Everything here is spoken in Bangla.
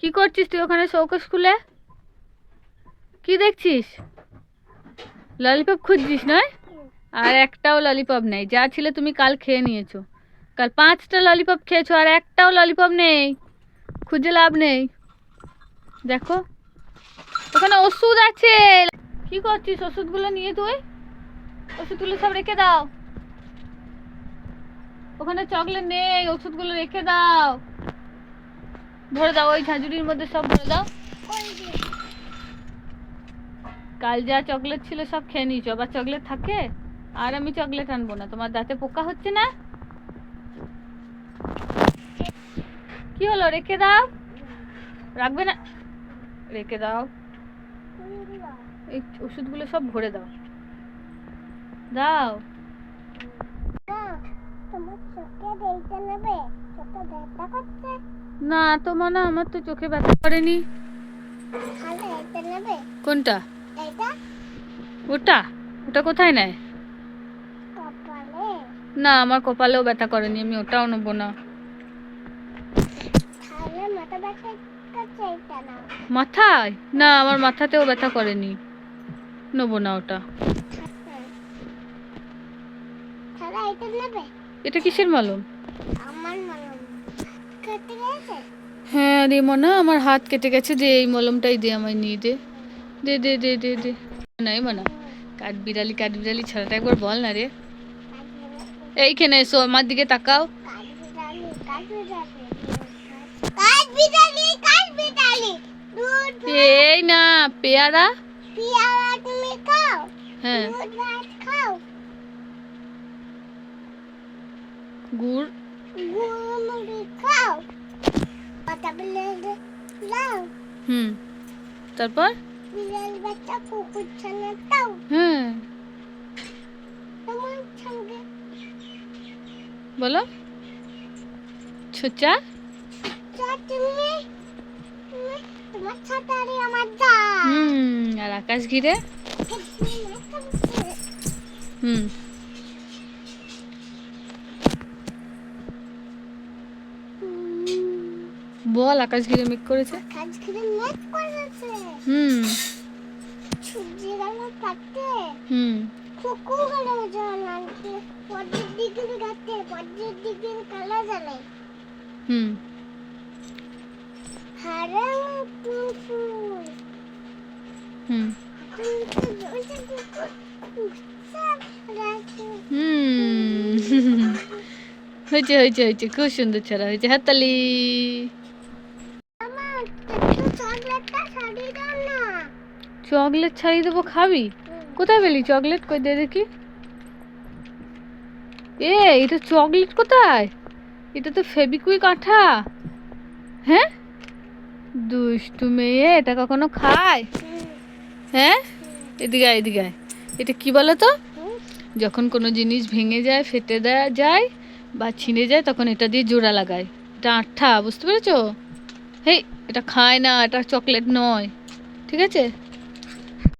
কি করছিস তুই ওখানে শৌক স্কুলে? কি দেখছিস? ললিপপ খুঁজছিস নয়? আর একটাও ললিপপ নেই। যা ছিল তুমি কাল খেয়ে নিয়েছো। কাল পাঁচটা ললিপপ খেয়েছো আর একটাও ললিপপ নেই। খুঁজে লাভ নেই। দেখো। ওখানে ওষুধ আছে। কি করছিস ওষুধগুলো নিয়ে তুই? ওষুধগুলো সব রেখে দাও। ওখানে চকলেট নেই, ওষুধগুলো রেখে দাও। ভরে দাও, ওই ঝাঁঝুরির মধ্যে সব ভরে দাও। কাল যা চকলেট ছিল সব খেয়ে নিয়েছো। আবার চকলেট থাকে? আর আমি চকলেট আনব না। তোমার দাঁতে পোকা হচ্ছে না? কি হলো? রেখে দাও। রাখবে না? রেখে দাও। এই ওষুধগুলো সব ভরে দাও। দাও। তোমার চোখে দেখতে নেবে। চোখে করছে। না তোমার না আমার তো চোখে ব্যথা করেনি। কোনটা? ওটা? ওটা কোথায় নেয়? না আমার কপালেও ব্যথা করেনি আমি ওটাও নেব না। মাথায়? না আমার মাথাতেও ব্যথা করেনি নেব না ওটা। এটা কিসের মালুম? আমার মনে গেছে হ্যাঁ রে মনা, আমার হাত কেটে গেছে যে এই মলমটাই দে আমায়, নিয়ে দে। দে দে দে দে দে। নাই মানা কাঠ বিড়ালি কাঠ বিড়ালি ছাড়াটা একবার বল না রে। এইখানে এসো, আমার দিকে তাকাও। এই না, পেয়ারা। হ্যাঁ। গুড়। হুম তারপর? বিড়াল বাচ্চা কুকুর ছানা দাও হ্যাঁ তোমার সঙ্গে বলো। ছোচা? তুমি তুমি তোমার ছাতারে আমার হুম আর আকাশ ঘিরে? হুম। বল আকাশ ঘিরে মিক করেছে। হুম। সূর্য গেল কাটতে হুম। কুকু গেল জানাতে পদ্মের দিকে গাতে পদ্মের দিকে কালা জানে হুম। হারে ফুল। হুম। হুম। হয়েছে হয়েছে হয়েছে। খুব সুন্দর ছড়া হয়েছে। হাততালি আমার একটু চকলেটটা ছাড়িয়ে দাও না চকলেট ছাড়িয়ে দেবো, খাবি? কোথায় পেলি চকলেট? কই দে দেখি। এ, এটা চকলেট কোথায়? এটা তো ফেবিকুইক আঠা। হ্যাঁ? দুষ্টু মেয়ে, এটা কখনো খায়? হ্যাঁ? এদিকে এদিকে এটা কি বলো তো? যখন কোনো জিনিস ভেঙে যায়, ফেটে দেয়া যায় বা ছিঁড়ে যায়, তখন এটা দিয়ে জোড়া লাগায়। এটা আঠা, বুঝতে পেরেছ? হেই এটা খায় না এটা চকলেট নয় ঠিক আছে?